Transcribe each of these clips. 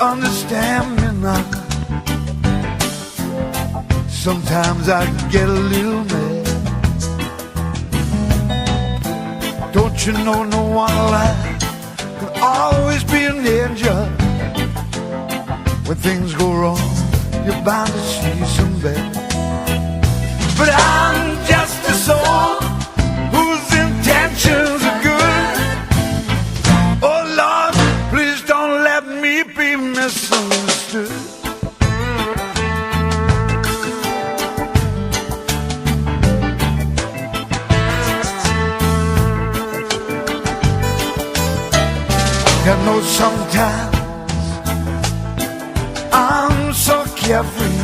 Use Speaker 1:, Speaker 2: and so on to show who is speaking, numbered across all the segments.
Speaker 1: understand me now. Sometimes I get a little mad. Don't you know no one alive can always be an angel? When things go wrong, you're bound to see some Hmm. misunderstood. I know sometimes I'm so carefree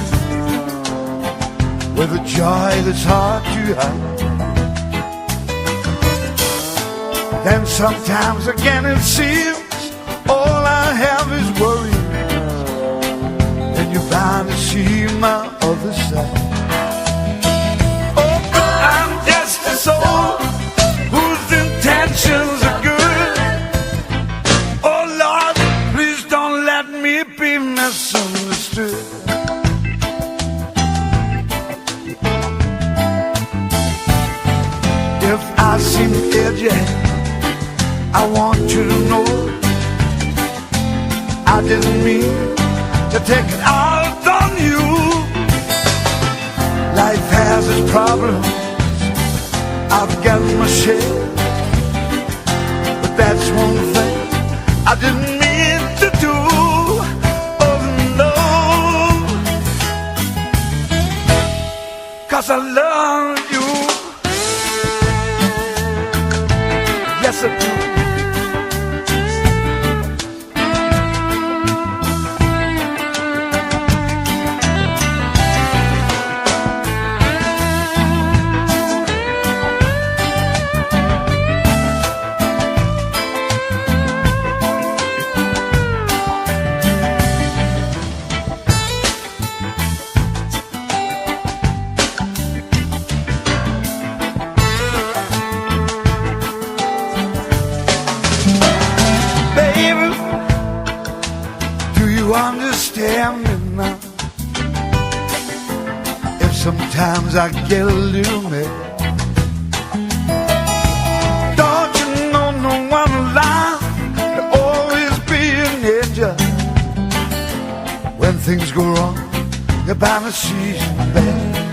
Speaker 1: with a joy that's hard to hide. Then sometimes again it seems all I have is worry. You're bound to see my other side. Oh, I'm just a soul whose intentions are good. Oh Lord, please don't let me be misunderstood. If I seem edgy, I want you to know I didn't mean to take it out I've got my share. But that's one thing I didn't understand me now? If sometimes I get a little mad, don't you know no one alive will always be an angel? When things go wrong, you're bound to see some.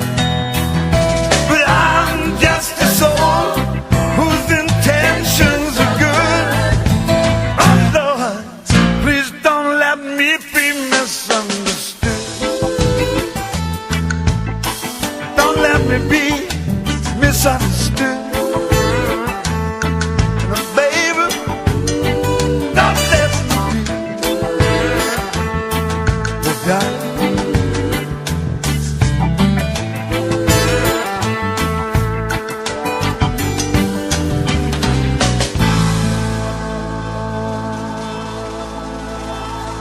Speaker 1: misunderstood. Baby, not